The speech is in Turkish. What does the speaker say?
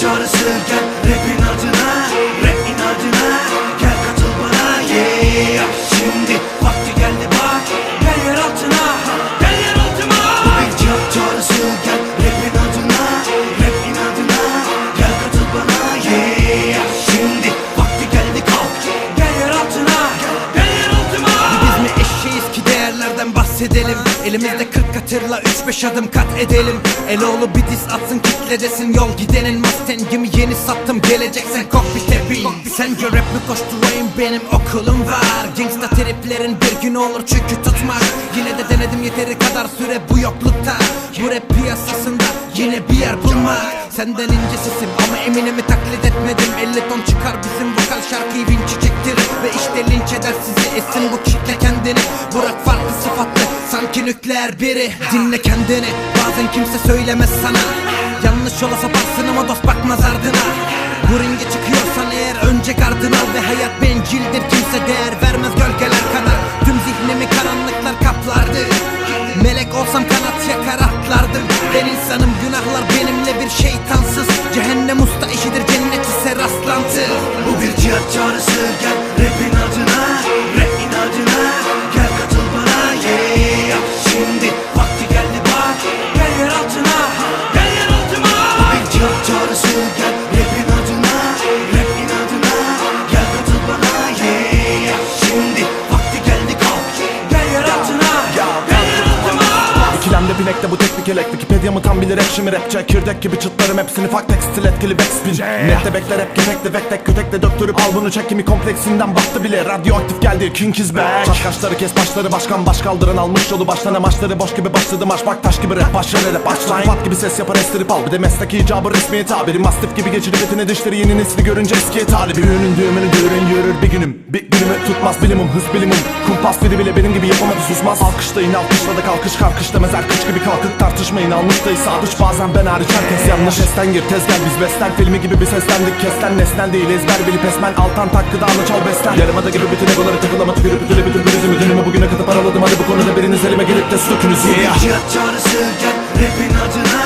çağrısı gel rapin adına Rap inadına Gel katıl bana yeah. Şimdi bahsedelim Elimizde 40 katırla 3-5 adım kat edelim. Eloğlu bir diz atsın kitledesin yol gidenin. Mustang'imi yeni sattım geleceksen kokpite bin Sence rap mi koşturayım benim okulum var. Gangsta triplerin bir gün olur çünkü tutmaz. Yine de denedim yeteri kadar süre bu yoklukta. Bu rap piyasasında yine bir yer bulmak. Senden incesisim ama Eminem'i taklit etmedim. 50 ton çıkar bizim vokal şarkıyı vinçi çektirir Ve işte linç eder sizi esin bu kitle kendini. Burak sanki nükleer biri. Dinle kendini bazen kimse söylemez sana. Yanlış yola saparsın ama dost bakmaz ardına Bu ringe çıkıyorsan eğer önce gardını al Ve hayat bencildir. Kimse değer vermez gölgeler kanar Tüm zihnimi karanlıklar kaplardı. Melek olsam kanat yakar atlardım. Ben insanım günahlar benimle bir şeytansız. Cehennem usta işidir cennet ise rastlantı. Bu bir cihat çağrısı gel çağrısı gel Binekte bu teknik elek Wikipedia mı tam bilir ekşimi rap Çekirdek gibi çıtlarım hepsini Fak tekstil etkili backspin Nette bekler hep kefekte vektek kötekte döktürüp Al bunu. Çek kimi kompleksinden baktı bile Radyoaktif geldi king is back. Çat kaşları kes başları başkan baş kaldıran Almış yolu baştan amaçları boş gibi başladı. Marş Bak taş gibi rap başladı. Rap başlayın. Pat gibi ses yapar estirip al. Bir de mesleki icabı resmiyet tabiri. Mastif gibi geçirip etine dişleri yeni nesli görünce eskiye talibi. Ürünün düğümünü düğürün yürür bir günüm. Bir günümü tutmaz bilimum hız bilimum. Kumpas biri bile benim gibi yapamadı susmaz. Alkışlayın alkışladı kalkış karkış demez. Erkış gibi kalkıp tartışmayın Almıştayız sadıç bazen ben hariç herkes yanlış. Sesten gir tez gel biz beslen filmi gibi bir seslendik. Kesten nesnen değil ezber bilip esmen. Altan takkı dağını çal beslen. Yarımada gibi bütün egoları takılama tükürüp ütüle bütün pürüzümü Dönümü bugüne kadar paraladım. Hadi bu konuda biriniz elime gelip de sökünüz yeah. cihat çağrısı gel rapin inadına